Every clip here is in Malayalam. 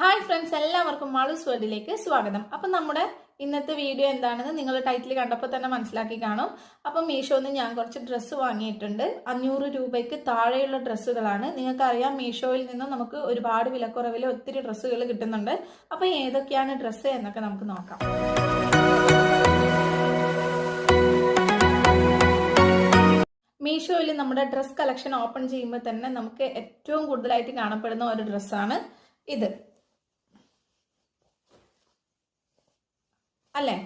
ഹായ് ഫ്രണ്ട്സ് എല്ലാവർക്കും മാളൂസ് വേൾഡിലേക്ക് സ്വാഗതം. അപ്പം നമ്മുടെ ഇന്നത്തെ വീഡിയോ എന്താണെന്ന് നിങ്ങൾ ടൈറ്റിൽ കണ്ടപ്പോൾ തന്നെ മനസ്സിലാക്കി കാണും. അപ്പം മീഷോന്ന് ഞാൻ കുറച്ച് ഡ്രസ്സ് വാങ്ങിയിട്ടുണ്ട്. അഞ്ഞൂറ് രൂപയ്ക്ക് താഴെയുള്ള ഡ്രസ്സുകളാണ് നിങ്ങൾക്കറിയാം മീഷോയിൽ നിന്ന് നമുക്ക് ഒരുപാട് വിലക്കുറവിൽ ഒത്തിരി ഡ്രസ്സുകൾ കിട്ടുന്നുണ്ട്. അപ്പം ഏതൊക്കെയാണ് ഡ്രസ്സ് എന്നൊക്കെ നമുക്ക് നോക്കാം. മീഷോയിൽ നമ്മുടെ ഡ്രസ് കളക്ഷൻ ഓപ്പൺ ചെയ്യുമ്പോൾ തന്നെ നമുക്ക് ഏറ്റവും കൂടുതലായിട്ട് കാണപ്പെടുന്ന ഒരു ഡ്രസ്സാണ് ഇത്. അല്ലേ?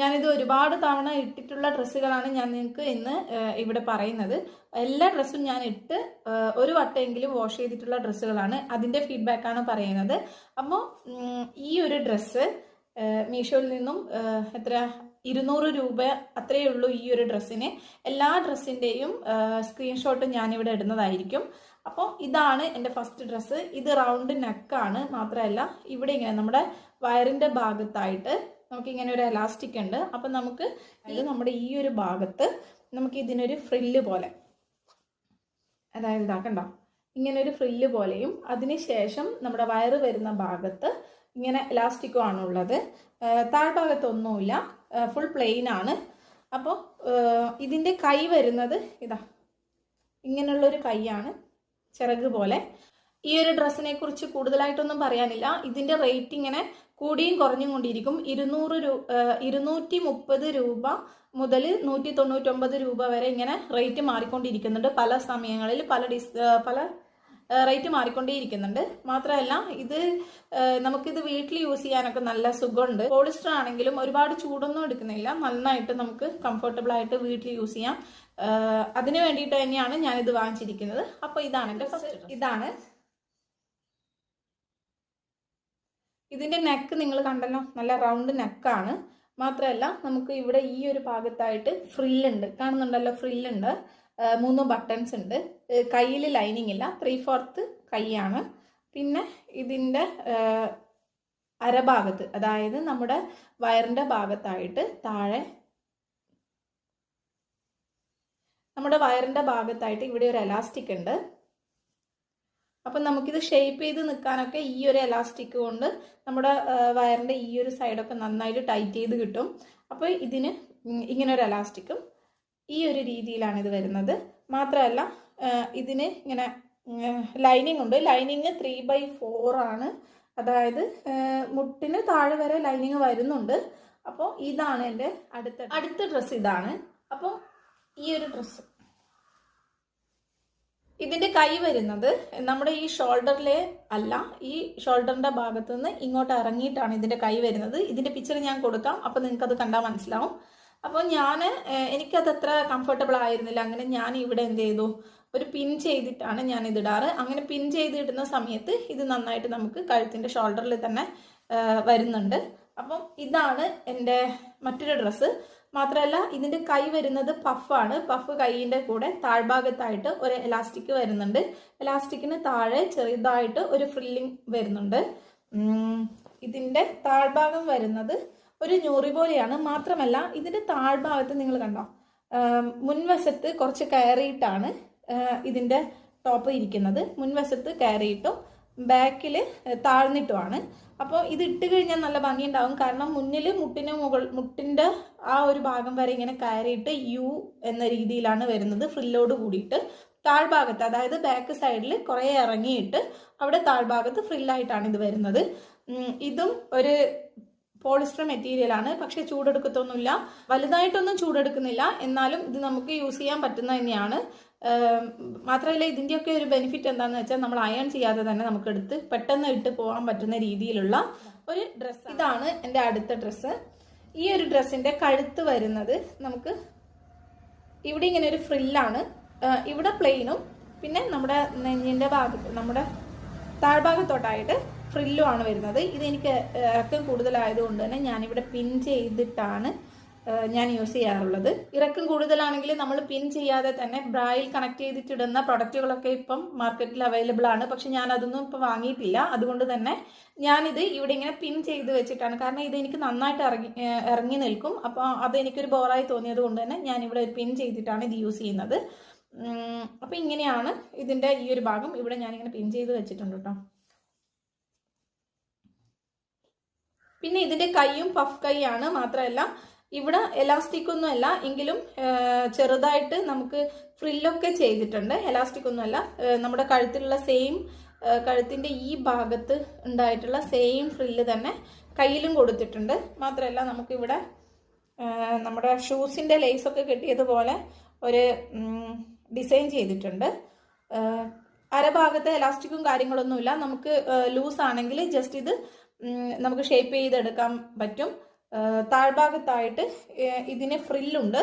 ഞാനിത് ഒരുപാട് തവണ ഇട്ടിട്ടുള്ള ഡ്രസ്സുകളാണ് ഞാൻ നിങ്ങൾക്ക് ഇന്ന് ഇവിടെ പറയുന്നത്. എല്ലാ ഡ്രസ്സും ഞാൻ ഇട്ട് ഒരു വട്ടമെങ്കിലും വാഷ് ചെയ്തിട്ടുള്ള ഡ്രസ്സുകളാണ് അതിന്റെ ഫീഡ്ബാക്കാണ് പറയുന്നത്. അപ്പോൾ ഈ ഒരു ഡ്രസ്സ് മീഷോയിൽ നിന്നും എത്ര ഇരുന്നൂറ് രൂപ അത്രയേ ഉള്ളൂ ഈ ഒരു ഡ്രസ്സിന്. എല്ലാ ഡ്രസ്സിന്റെയും സ്ക്രീൻഷോട്ട് ഞാനിവിടെ ഇടുന്നതായിരിക്കും. അപ്പോൾ ഇതാണ് എന്റെ ഫസ്റ്റ് ഡ്രസ്സ്. ഇത് റൗണ്ട് നെക്കാണ് മാത്രമല്ല ഇവിടെ ഇങ്ങനെ നമ്മുടെ വയറിന്റെ ഭാഗത്തായിട്ട് നമുക്ക് ഇങ്ങനെ ഒരു എലാസ്റ്റിക് ഉണ്ട്. അപ്പം നമുക്ക് ഇത് നമ്മുടെ ഈ ഒരു ഭാഗത്ത് നമുക്ക് ഇതിനൊരു ഫ്രില്ല് പോലെ. അതായത് ഇതാക്കണ്ട ഇങ്ങനെ ഒരു ഫ്രില്ല് പോലെയും അതിനുശേഷം നമ്മുടെ വയറ് വരുന്ന ഭാഗത്ത് ഇങ്ങനെ എലാസ്റ്റിക്കും ആണുള്ളത് താഴ്ഭാഗത്തൊന്നുമില്ല. ഫുൾ പ്ലെയിൻ ആണ്. അപ്പോൾ ഇതിന്റെ കൈ വരുന്നത് ഇതാ. ഇങ്ങനെയുള്ളൊരു കൈയാണ് ചിറക് പോലെ. ഈ ഒരു ഡ്രസ്സിനെ കുറിച്ച് കൂടുതലായിട്ടൊന്നും പറയാനില്ല. ഇതിന്റെ റേറ്റ് ഇങ്ങനെ കൂടിയും കുറഞ്ഞും കൊണ്ടിരിക്കും. ഇരുന്നൂറ് രൂ ഇരുന്നൂറ്റി മുപ്പത് രൂപ മുതൽ നൂറ്റി തൊണ്ണൂറ്റൊമ്പത് രൂപ വരെ ഇങ്ങനെ റേറ്റ് മാറിക്കൊണ്ടിരിക്കുന്നുണ്ട്. പല സമയങ്ങളിൽ പല ഡിസ് പല റേറ്റ് മാറിക്കൊണ്ടേയിരിക്കുന്നുണ്ട്. മാത്രമല്ല ഇത് നമുക്കിത് വീട്ടിൽ യൂസ് ചെയ്യാനൊക്കെ നല്ല സുഖമുണ്ട്. പോളിസ്റ്റർ ആണെങ്കിലും ഒരുപാട് ചൂടൊന്നും എടുക്കുന്നില്ല. നന്നായിട്ട് നമുക്ക് കംഫർട്ടബിൾ ആയിട്ട് വീട്ടിൽ യൂസ് ചെയ്യാം. അതിന് വേണ്ടിയിട്ട് തന്നെയാണ് ഞാനിത് വാങ്ങിച്ചിരിക്കുന്നത്. അപ്പോൾ ഇതാണ് എന്റെ ഫസ്റ്റ് ഇതാണ് ഇതിന്റെ നെക്ക് നിങ്ങൾ കണ്ടല്ലോ നല്ല റൗണ്ട് നെക്കാണ് മാത്രമല്ല നമുക്ക് ഇവിടെ ഈ ഒരു ഭാഗത്തായിട്ട് ഫ്രില്ലുണ്ട് കാണുന്നുണ്ടല്ലോ ഫ്രില്ലുണ്ട് മൂന്ന് ബട്ടൺസ് ഉണ്ട്. കയ്യിൽ ലൈനിങ് ഇല്ല. ത്രീ ഫോർത്ത് കൈയാണ്. പിന്നെ ഇതിന്റെ അരഭാഗത്ത് അതായത് നമ്മുടെ വയറിന്റെ ഭാഗത്തായിട്ട് താഴെ നമ്മുടെ വയറിന്റെ ഭാഗത്തായിട്ട് ഇവിടെ ഒരു എലാസ്റ്റിക് ഉണ്ട്. അപ്പം നമുക്കിത് ഷേപ്പ് ചെയ്ത് നിൽക്കാനൊക്കെ ഈ ഒരു എലാസ്റ്റിക് കൊണ്ട് നമ്മുടെ വയറിന്റെ ഈ ഒരു സൈഡൊക്കെ നന്നായിട്ട് ടൈറ്റ് ചെയ്ത് കിട്ടും. അപ്പോൾ ഇതിന് ഇങ്ങനെ ഒരു എലാസ്റ്റിക്കും ഈ ഒരു രീതിയിലാണ് ഇത് വരുന്നത്. മാത്രമല്ല ഇതിന് ഇങ്ങനെ ലൈനിങ് ഉണ്ട്. ലൈനിങ് ത്രീ ബൈ ആണ്. അതായത് മുട്ടിന് താഴെ വരെ ലൈനിങ് വരുന്നുണ്ട്. അപ്പോൾ ഇതാണ് എന്റെ അടുത്ത അടുത്ത ഡ്രസ്സ് ഇതാണ്. അപ്പോൾ ഈ ഒരു ഡ്രസ്സ് ഇതിന്റെ കൈ വരുന്നത് നമ്മുടെ ഈ ഷോൾഡറിലെ അല്ല ഈ ഷോൾഡറിന്റെ ഭാഗത്ത് നിന്ന് ഇങ്ങോട്ട് ഇറങ്ങിയിട്ടാണ് ഇതിന്റെ കൈ വരുന്നത്. ഇതിന്റെ പിക്ചർ ഞാൻ കൊടുക്കാം. അപ്പോൾ നിങ്ങൾക്ക് അത് കണ്ടാൽ മനസ്സിലാവും അപ്പോൾ ഞാൻ എനിക്കത് അത്ര കംഫർട്ടബിൾ ആയിരുന്നില്ല. അങ്ങനെ ഞാൻ ഇവിടെ എന്ത് ചെയ്തു? ഒരു പിൻ ചെയ്തിട്ടാണ് ഞാൻ ഇതിടാറ് അങ്ങനെ പിൻ ചെയ്തിടുന്ന സമയത്ത് ഇത് നന്നായിട്ട് നമുക്ക് കഴുത്തിന്റെ ഷോൾഡറിൽ തന്നെ വരുന്നുണ്ട്. അപ്പം ഇതാണ് എന്റെ മറ്റൊരു ഡ്രസ്സ് മാത്രമല്ല ഇതിന്റെ കൈ വരുന്നത് പഫാണ് പഫ് കൈയിന്റെ കൂടെ താഴ്ഭാഗത്തായിട്ട് ഒരു എലാസ്റ്റിക് വരുന്നുണ്ട്. എലാസ്റ്റിക്കിന് താഴെ ചെറുതായിട്ട് ഒരു ഫ്രില്ലിംഗ് വരുന്നുണ്ട്. ഇതിന്റെ താഴ്ഭാഗം വരുന്നത് ഒരു ഞൂറി പോലെയാണ്. മാത്രമല്ല ഇതിന്റെ താഴ്ഭാഗത്ത് നിങ്ങൾ കണ്ടോ മുൻവശത്ത് കുറച്ച് കയറിയിട്ടാണ് ഇതിന്റെ ടോപ്പ് ഇരിക്കുന്നത്. മുൻവശത്ത് കയറിയിട്ടും ബാക്കിൽ താഴ്ന്നിട്ടുമാണ്. അപ്പോൾ ഇത് ഇട്ട് കഴിഞ്ഞാൽ നല്ല ഭംഗിയുണ്ടാവും. കാരണം മുന്നിൽ മുട്ടിന് മുകൾ മുട്ടിന്റെ ആ ഒരു ഭാഗം വരെ ഇങ്ങനെ കയറിയിട്ട് യു എന്ന രീതിയിലാണ് വരുന്നത്. ഫ്രില്ലോട് കൂടിയിട്ട് താഴ്ഭാഗത്ത് അതായത് ബാക്ക് സൈഡിൽ കുറേ ഇറങ്ങിയിട്ട് അവിടെ താഴ്ഭാഗത്ത് ഫ്രില്ലായിട്ടാണ് ഇത് വരുന്നത്. ഇതും ഒരു പോളിസ്റ്റർ മെറ്റീരിയൽ ആണ് പക്ഷെ ചൂടെടുക്കത്തൊന്നുമില്ല. വലുതായിട്ടൊന്നും ചൂടെടുക്കുന്നില്ല. എന്നാലും ഇത് നമുക്ക് യൂസ് ചെയ്യാൻ പറ്റുന്ന തന്നെയാണ്. മാത്രമല്ല ഇതിന്റെയൊക്കെ ഒരു ബെനിഫിറ്റ് എന്താണെന്ന് വെച്ചാൽ നമ്മൾ അയൺ ചെയ്യാതെ തന്നെ നമുക്ക് എടുത്ത് പെട്ടെന്ന് ഇട്ട് പോകാൻ പറ്റുന്ന രീതിയിലുള്ള ഒരു ഡ്രസ്സ് ഇതാണ് എന്റെ അടുത്ത ഡ്രസ്സ് ഈ ഒരു ഡ്രസ്സിന്റെ കഴുത്ത് വരുന്നത് നമുക്ക് ഇവിടെ ഇങ്ങനെ ഒരു ഫ്രില്ലാണ് ഇവിടെ പ്ലെയിനും പിന്നെ നമ്മുടെ നെഞ്ഞിന്റെ ഭാഗത്ത് നമ്മുടെ താഴ്ഭാഗത്തോട്ടായിട്ട് ഫ്രില്ലുമാണ് വരുന്നത്. ഇതെനിക്ക് ഇറക്കം കൂടുതലായതുകൊണ്ട് തന്നെ ഞാനിവിടെ പിൻ ചെയ്തിട്ടാണ് ഞാൻ യൂസ് ചെയ്യാറുള്ളത്. ഇറക്കം കൂടുതലാണെങ്കിൽ നമ്മൾ പിൻ ചെയ്യാതെ തന്നെ ബ്രായിൽ കണക്ട് ചെയ്തിട്ടിടുന്ന പ്രൊഡക്റ്റുകളൊക്കെ ഇപ്പം മാർക്കറ്റിൽ അവൈലബിൾ ആണ്. പക്ഷെ ഞാൻ അതൊന്നും ഇപ്പം വാങ്ങിയിട്ടില്ല. അതുകൊണ്ട് തന്നെ ഞാനിത് ഇവിടെ ഇങ്ങനെ പിൻ ചെയ്ത് വെച്ചിട്ടാണ്. കാരണം ഇത് എനിക്ക് നന്നായിട്ട് ഇറങ്ങി ഇറങ്ങി നിൽക്കും. അപ്പോൾ അത് എനിക്കൊരു ബോറായി തോന്നിയത് കൊണ്ട് തന്നെ ഞാൻ ഇവിടെ ഒരു പിൻ ചെയ്തിട്ടാണ് ഇത് യൂസ് ചെയ്യുന്നത്. അപ്പം അപ്പോൾ ഇങ്ങനെയാണ് ഇതിന്റെ ഈ ഒരു ഭാഗം. ഇവിടെ ഞാനിങ്ങനെ പിൻ ചെയ്ത് വെച്ചിട്ടുണ്ട് കേട്ടോ. പിന്നെ ഇതിന്റെ കൈയും പഫ് കൈയാണ് മാത്രമല്ല ഇവിടെ എലാസ്റ്റിക് ഒന്നുമല്ല എങ്കിലും ചെറുതായിട്ട് നമുക്ക് ഫ്രില്ലൊക്കെ ചെയ്തിട്ടുണ്ട്. എലാസ്റ്റിക് ഒന്നുമല്ല നമ്മുടെ കഴുത്തിലുള്ള സെയിം കഴുത്തിന്റെ ഈ ഭാഗത്ത് ഉണ്ടായിട്ടുള്ള സെയിം ഫ്രില്ല് തന്നെ കയ്യിലും കൊടുത്തിട്ടുണ്ട്. മാത്രമല്ല നമുക്കിവിടെ നമ്മുടെ ഷൂസിന്റെ ലേസ് ഒക്കെ കെട്ടിയതുപോലെ ഒരു ഡിസൈൻ ചെയ്തിട്ടുണ്ട്. അരഭാഗത്ത് എലാസ്റ്റിക്കും കാര്യങ്ങളൊന്നുമില്ല. നമുക്ക് ലൂസ് ആണെങ്കിൽ ജസ്റ്റ് ഇത് നമുക്ക് ഷേപ്പ് ചെയ്തെടുക്കാൻ പറ്റും. താഴ്ഭാഗത്തായിട്ട് ഇതിന് ഫ്രില്ലുണ്ട്.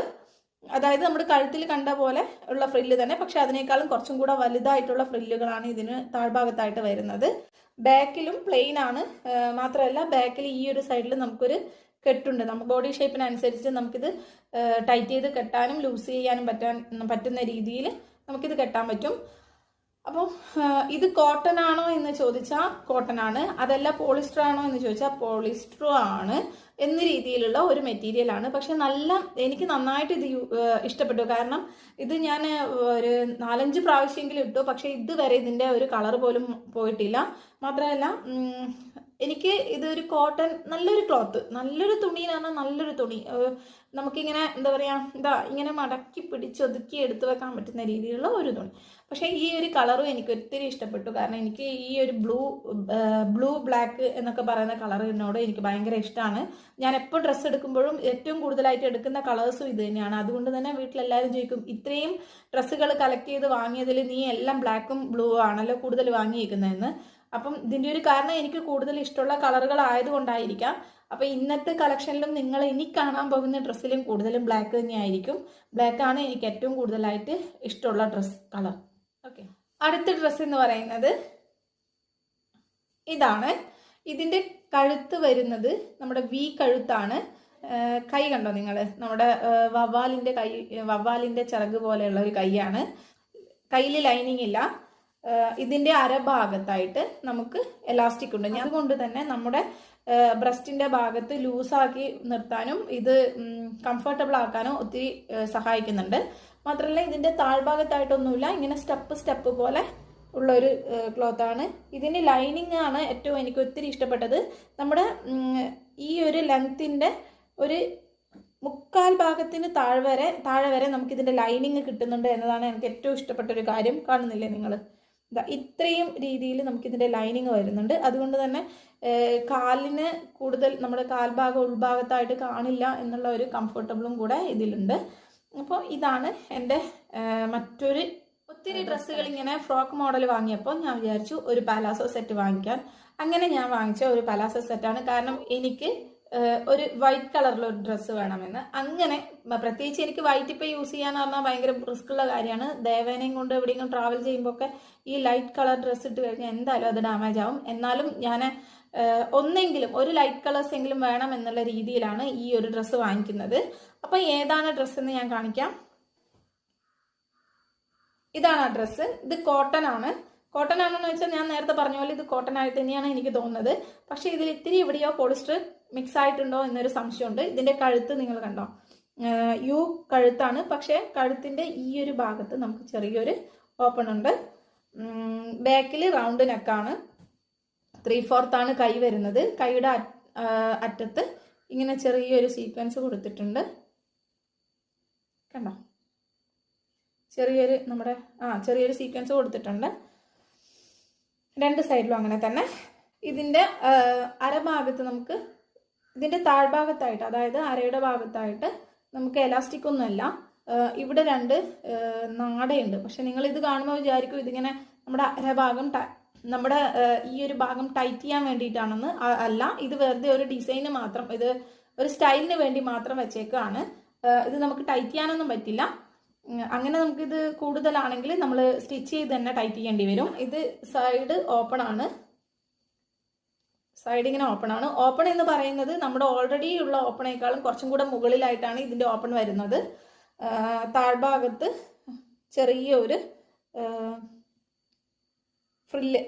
അതായത് നമ്മുടെ കഴുത്തിൽ കണ്ട പോലെ ഉള്ള ഫ്രില്ല് തന്നെ പക്ഷെ അതിനേക്കാളും കുറച്ചും കൂടെ വലുതായിട്ടുള്ള ഫ്രില്ലുകളാണ് ഇതിന് താഴ്ഭാഗത്തായിട്ട് വരുന്നത്. ബാക്കിലും പ്ലെയിൻ ആണ്. മാത്രമല്ല ബാക്കിൽ ഈ ഒരു സൈഡിൽ നമുക്കൊരു കെട്ടുണ്ട്. നമുക്ക് ബോഡി ഷേപ്പിനനുസരിച്ച് നമുക്കിത് ടൈറ്റ് ചെയ്ത് കെട്ടാനും ലൂസ് ചെയ്യാനും പറ്റാൻ പറ്റുന്ന രീതിയിൽ നമുക്കിത് കെട്ടാൻ പറ്റും. അപ്പോൾ ഇത് കോട്ടൺ ആണോ എന്ന് ചോദിച്ചാൽ കോട്ടൺ ആണ് അതല്ല പോളിസ്റ്റർ ആണോ എന്ന് ചോദിച്ചാൽ പോളിസ്റ്റർ ആണ് എന്ന രീതിയിലുള്ള ഒരു മെറ്റീരിയൽ ആണ്. പക്ഷെ നല്ല എനിക്ക് നന്നായിട്ട് ഇത് ഇഷ്ടപ്പെട്ടു. കാരണം ഇത് ഞാൻ ഒരു നാലഞ്ച് പ്രാവശ്യമെങ്കിലും ഇട്ടു. പക്ഷെ ഇതുവരെ ഇതിന്റെ ഒരു കളർ പോലും പോയിട്ടില്ല. മാത്രമല്ല എനിക്ക് ഇതൊരു കോട്ടൺ നല്ലൊരു ക്ലോത്ത് നല്ലൊരു തുണി എന്ന് പറഞ്ഞാൽ നല്ലൊരു തുണി. നമുക്കിങ്ങനെ എന്താ പറയാ എന്താ ഇങ്ങനെ മടക്കി പിടിച്ചൊതുക്കി എടുത്തു വെക്കാൻ പറ്റുന്ന രീതിയിലുള്ള ഒരു തുണി. പക്ഷേ ഈ ഒരു കളറും എനിക്ക് ഒത്തിരി ഇഷ്ടപ്പെട്ടു. കാരണം എനിക്ക് ഈ ഒരു ബ്ലൂ ബ്ലൂ ബ്ലാക്ക് എന്നൊക്കെ പറയുന്ന കളറിനോട് എനിക്ക് ഭയങ്കര ഇഷ്ടമാണ് ഞാൻ എപ്പോൾ ഡ്രസ്സ് എടുക്കുമ്പോഴും ഏറ്റവും കൂടുതലായിട്ട് എടുക്കുന്ന കളേഴ്സും ഇത് തന്നെയാണ്. അതുകൊണ്ട് തന്നെ വീട്ടിലെല്ലാവരും ചോദിക്കും ഇത്രയും ഡ്രസ്സുകൾ കളക്ട് ചെയ്ത് വാങ്ങിയതിൽ നീ എല്ലാം ബ്ലാക്കും ബ്ലൂ ആണല്ലോ കൂടുതൽ വാങ്ങിയിരിക്കുന്നതെന്ന് അപ്പം ഇതിന്റെ ഒരു കാരണം എനിക്ക് കൂടുതൽ ഇഷ്ടമുള്ള കളറുകൾ ആയതുകൊണ്ടായിരിക്കാം. അപ്പൊ ഇന്നത്തെ കളക്ഷനിലും നിങ്ങൾ ഇനി കാണാൻ പോകുന്ന ഡ്രസ്സിലും കൂടുതലും ബ്ലാക്ക് തന്നെയായിരിക്കും. ബ്ലാക്ക് ആണ് എനിക്ക് ഏറ്റവും കൂടുതലായിട്ട് ഇഷ്ടമുള്ള ഡ്രസ്സ് കളർ. ഓക്കെ അടുത്ത ഡ്രസ്സ് എന്ന് പറയുന്നത് ഇതാണ്. ഇതിന്റെ കഴുത്ത് വരുന്നത് നമ്മുടെ വി കഴുത്താണ്. കൈ കണ്ടോ നിങ്ങൾ നമ്മുടെ വവ്വാലിന്റെ കൈ വവ്വാലിന്റെ ചിറക് പോലെയുള്ള ഒരു കൈയാണ്. കയ്യിൽ ലൈനിങ് ഇല്ല. ഇതിന്റെ അരഭാഗത്തായിട്ട് നമുക്ക് എലാസ്റ്റിക് ഉണ്ട്. ഞാൻ അതുകൊണ്ട് തന്നെ നമ്മുടെ ബ്രസ്റ്റിന്റെ ഭാഗത്ത് ലൂസാക്കി നിർത്താനും ഇത് കംഫർട്ടബിൾ ആക്കാനും ഒത്തിരി സഹായിക്കുന്നുണ്ട്. മാത്രമല്ല ഇതിന്റെ താഴ്ഭാഗത്തായിട്ടൊന്നുമില്ല. ഇങ്ങനെ സ്റ്റെപ്പ് സ്റ്റെപ്പ് പോലെ ഉള്ള ഒരു ആണ്. ഇതിന് ലൈനിങ് ആണ് ഏറ്റവും എനിക്ക് ഒത്തിരി ഇഷ്ടപ്പെട്ടത്. നമ്മുടെ ഈ ഒരു ലെങ്ത്തിന്റെ ഒരു മുക്കാൽ ഭാഗത്തിന് താഴെ വരെ താഴെ വരെ നമുക്ക് ഇതിന്റെ ലൈനിങ് കിട്ടുന്നുണ്ട് എന്നതാണ് എനിക്ക് ഏറ്റവും ഇഷ്ടപ്പെട്ട ഒരു കാര്യം. കാണുന്നില്ലേ നിങ്ങൾ ഇത്രയും രീതിയിൽ നമുക്ക് ഇതിന്റെ ലൈനിങ് വരുന്നുണ്ട്. അതുകൊണ്ട് തന്നെ കാലിന് കൂടുതൽ നമ്മുടെ കാൽഭാഗം ഉൾഭാഗത്തായിട്ട് കാണില്ല എന്നുള്ള ഒരു കംഫർട്ടബിളും കൂടെ ഇതിലുണ്ട്. അപ്പോൾ ഇതാണ് എന്റെ മറ്റൊരു ഒത്തിരി ഡ്രസ്സുകൾ ഇങ്ങനെ ഫ്രോക്ക് മോഡൽ വാങ്ങിയപ്പോൾ ഞാൻ വിചാരിച്ചു ഒരു പാലാസോ സെറ്റ് വാങ്ങിക്കാൻ. അങ്ങനെ ഞാൻ വാങ്ങിച്ച ഒരു പലാസോ സെറ്റാണ്. കാരണം എനിക്ക് ഒരു വൈറ്റ് കളറിൽ ഒരു ഡ്രസ്സ് വേണമെന്ന്. അങ്ങനെ പ്രത്യേകിച്ച് എനിക്ക് വൈറ്റ് ഇപ്പം യൂസ് ചെയ്യാന്ന് പറഞ്ഞാൽ ഭയങ്കര റിസ്ക് ഉള്ള കാര്യമാണ്. ദേവേനയും കൊണ്ട് എവിടെയെങ്കിലും ട്രാവൽ ചെയ്യുമ്പോൾ ഒക്കെ ഈ ലൈറ്റ് കളർ ഡ്രസ്സ് ഇട്ട് കഴിഞ്ഞാൽ എന്തായാലും അത് ഡാമേജ് ആവും. എന്നാലും ഞാൻ ഒന്നെങ്കിലും ഒരു ലൈറ്റ് കളേഴ്സ് എങ്കിലും വേണം എന്നുള്ള രീതിയിലാണ് ഈ ഒരു ഡ്രസ്സ് വാങ്ങിക്കുന്നത്. അപ്പൊ ഏതാണ് ഡ്രസ്സ് എന്ന് ഞാൻ കാണിക്കാം. ഇതാണ് ആ ഡ്രസ്സ് ഇത് കോട്ടൺ ആണ്. കോട്ടൺ ആണെന്ന് വെച്ചാൽ ഞാൻ നേരത്തെ പറഞ്ഞ പോലെ ഇത് കോട്ടൺ ആയിട്ട് തന്നെയാണ് എനിക്ക് തോന്നുന്നത്. പക്ഷേ ഇതിൽ ഇത്തിരി എവിടെയോ പോളിസ്റ്റർ മിക്സ് ആയിട്ടുണ്ടോ എന്നൊരു സംശയമുണ്ട്. ഇതിന്റെ കഴുത്ത് നിങ്ങൾ കണ്ടോ? യു കഴുത്താണ്. പക്ഷേ കഴുത്തിന്റെ ഈ ഒരു ഭാഗത്ത് നമുക്ക് ചെറിയൊരു ഓപ്പൺ ഉണ്ട്. ബാക്കിൽ റൗണ്ട് നെക്കാണ് ത്രീ ഫോർത്ത് ആണ് കൈ വരുന്നത്. കൈയുടെ അറ്റത്ത് ഇങ്ങനെ ചെറിയൊരു സീക്വൻസ് കൊടുത്തിട്ടുണ്ട്. കണ്ടോ? ചെറിയൊരു നമ്മുടെ ആ ചെറിയൊരു സീക്വൻസ് കൊടുത്തിട്ടുണ്ട്. രണ്ട് സൈഡിലും അങ്ങനെ തന്നെ. ഇതിന്റെ ആ, അരഭാഗത്ത് നമുക്ക് ഇതിന്റെ താഴ്ഭാഗത്തായിട്ട് അതായത് അരയുടെ ഭാഗത്തായിട്ട് നമുക്ക് എലാസ്റ്റിക് ഒന്നുമല്ല. ഇവിടെ രണ്ട് നാടയുണ്ട്. പക്ഷെ നിങ്ങൾ ഇത് കാണുമ്പോൾ വിചാരിക്കും ഇതിങ്ങനെ നമ്മുടെ അരഭാഗം നമ്മുടെ ഈ ഒരു ഭാഗം ടൈറ്റ് ചെയ്യാൻ വേണ്ടിയിട്ടാണെന്ന് അല്ല. ഇത് വെറുതെ ഒരു ഡിസൈന് മാത്രം ഇത് ഒരു സ്റ്റൈലിന് വേണ്ടി മാത്രം വെച്ചേക്കാണ്. ഇത് നമുക്ക് ടൈറ്റ് ചെയ്യാനൊന്നും പറ്റില്ല. അങ്ങനെ നമുക്കിത് കൂടുതലാണെങ്കിൽ നമ്മൾ സ്റ്റിച്ച് ചെയ്ത് തന്നെ ടൈറ്റ് ചെയ്യേണ്ടി വരും. ഇത് സൈഡ് ഓപ്പൺ ആണ്. സൈഡ് ഇങ്ങനെ ഓപ്പൺ ആണ്. ഓപ്പൺ എന്ന് പറയുന്നത് നമ്മുടെ ഓൾറെഡി ഉള്ള ഓപ്പണേക്കാളും കുറച്ചും കൂടെ മുകളിലായിട്ടാണ് ഇതിന്റെ ഓപ്പൺ വരുന്നത്. താഴ്ഭാഗത്ത് ചെറിയ ഒരു ഫ്രില്ല്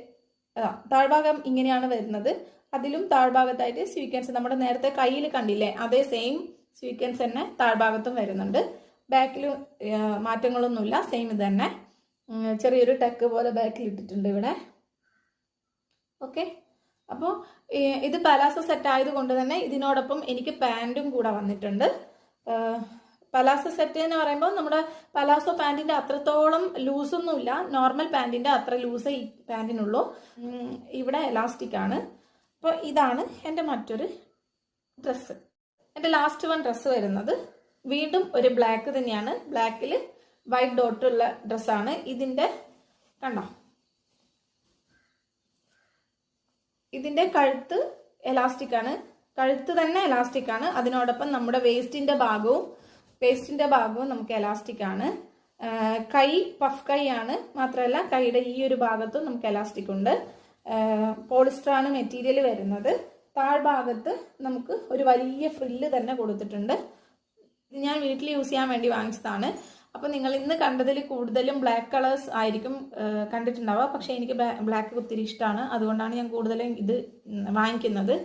താഴ്ഭാഗം ഇങ്ങനെയാണ് വരുന്നത്. അതിലും താഴ്ഭാഗത്തായിട്ട് സ്വീക്വൻസ് നമ്മുടെ നേരത്തെ കയ്യിൽ കണ്ടില്ലേ അതേ സെയിം സ്വീക്വൻസ് തന്നെ താഴ്ഭാഗത്തും വരുന്നുണ്ട്. ബാക്കിലും മാറ്റങ്ങളൊന്നുമില്ല സെയിം ഇത് തന്നെ. ചെറിയൊരു ടെക്ക് പോലെ ബാക്കിൽ ഇട്ടിട്ടുണ്ട് ഇവിടെ. ഓക്കെ അപ്പോൾ ഇത് പലാസോ സെറ്റ് ആയതുകൊണ്ട് തന്നെ ഇതിനോടൊപ്പം എനിക്ക് പാന്റും കൂടെ വന്നിട്ടുണ്ട്. പലാസോ സെറ്റ് എന്ന് പറയുമ്പോൾ നമ്മുടെ പലാസോ പാന്റിന്റെ അത്രത്തോളം ലൂസൊന്നുമില്ല. നോർമൽ പാന്റിന്റെ അത്ര ലൂസ് ഈ പാന്റിനുള്ളൂ ഇവിടെ എലാസ്റ്റിക് ആണ്. അപ്പോൾ ഇതാണ് എന്റെ മറ്റൊരു ഡ്രസ്സ് എന്റെ ലാസ്റ്റ് വൺ ഡ്രസ്സ് വരുന്നത് വീണ്ടും ഒരു ബ്ലാക്ക് തന്നെയാണ്. ബ്ലാക്കിൽ വൈറ്റ് ഡോട്ടുള്ള ഡ്രസ്സാണ് ഇതിന്റെ കണ്ടോ? ഇതിന്റെ കഴുത്ത് എലാസ്റ്റിക് ആണ്. കഴുത്ത് തന്നെ എലാസ്റ്റിക് ആണ്. അതിനോടൊപ്പം നമ്മുടെ വേസ്റ്റിന്റെ ഭാഗവും വേസ്റ്റിന്റെ ഭാഗവും നമുക്ക് എലാസ്റ്റിക് ആണ്. കൈ പഫ് കൈ ആണ്. മാത്രമല്ല കൈയുടെ ഈ ഒരു ഭാഗത്തും നമുക്ക് എലാസ്റ്റിക് ഉണ്ട്. പോളിസ്റ്റർ ആണ് മെറ്റീരിയൽ വരുന്നത്. താഴ്ഭാഗത്ത് നമുക്ക് ഒരു വലിയ ഫ്രില്ല് തന്നെ കൊടുത്തിട്ടുണ്ട്. ഞാൻ വീട്ടിൽ യൂസ് ചെയ്യാൻ വേണ്ടി വാങ്ങിച്ചതാണ്. അപ്പൊ നിങ്ങൾ ഇന്ന് കണ്ടതിൽ കൂടുതലും ബ്ലാക്ക് കളേഴ്സ് ആയിരിക്കും കണ്ടിട്ടുണ്ടാവുക. പക്ഷെ എനിക്ക് ബ്ലാക്ക് ഒത്തിരി ഇഷ്ടമാണ് അതുകൊണ്ടാണ് ഞാൻ കൂടുതലും ഇത് വാങ്ങിക്കുന്നത്.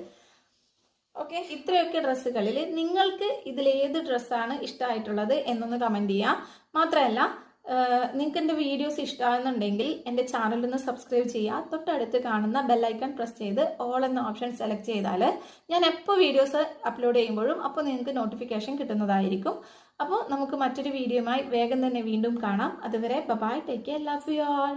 ഓക്കെ ഇത്രയൊക്കെ ഡ്രസ്സുകളിൽ നിങ്ങൾക്ക് ഇതിൽ ഏത് ഡ്രസ്സാണ് ഇഷ്ടമായിട്ടുള്ളത് എന്നൊന്ന് കമന്റ് ചെയ്യാം. മാത്രമല്ല നിങ്ങൾക്ക് എന്റെ വീഡിയോസ് ഇഷ്ടമാകുന്നുണ്ടെങ്കിൽ എന്റെ ചാനലൊന്ന് സബ്സ്ക്രൈബ് ചെയ്യുക. തൊട്ടടുത്ത് കാണുന്ന ബെല്ലൈക്കൺ പ്രസ് ചെയ്ത് ഓൾ എന്ന ഓപ്ഷൻ സെലക്ട് ചെയ്താൽ ഞാൻ എപ്പോൾ വീഡിയോസ് അപ്ലോഡ് ചെയ്യുമ്പോഴും അപ്പോൾ നിങ്ങൾക്ക് നോട്ടിഫിക്കേഷൻ കിട്ടുന്നതായിരിക്കും. അപ്പോൾ നമുക്ക് മറ്റൊരു വീഡിയോയുമായി വേഗം തന്നെ വീണ്ടും കാണാം. അതുവരെ bye bye take care love you all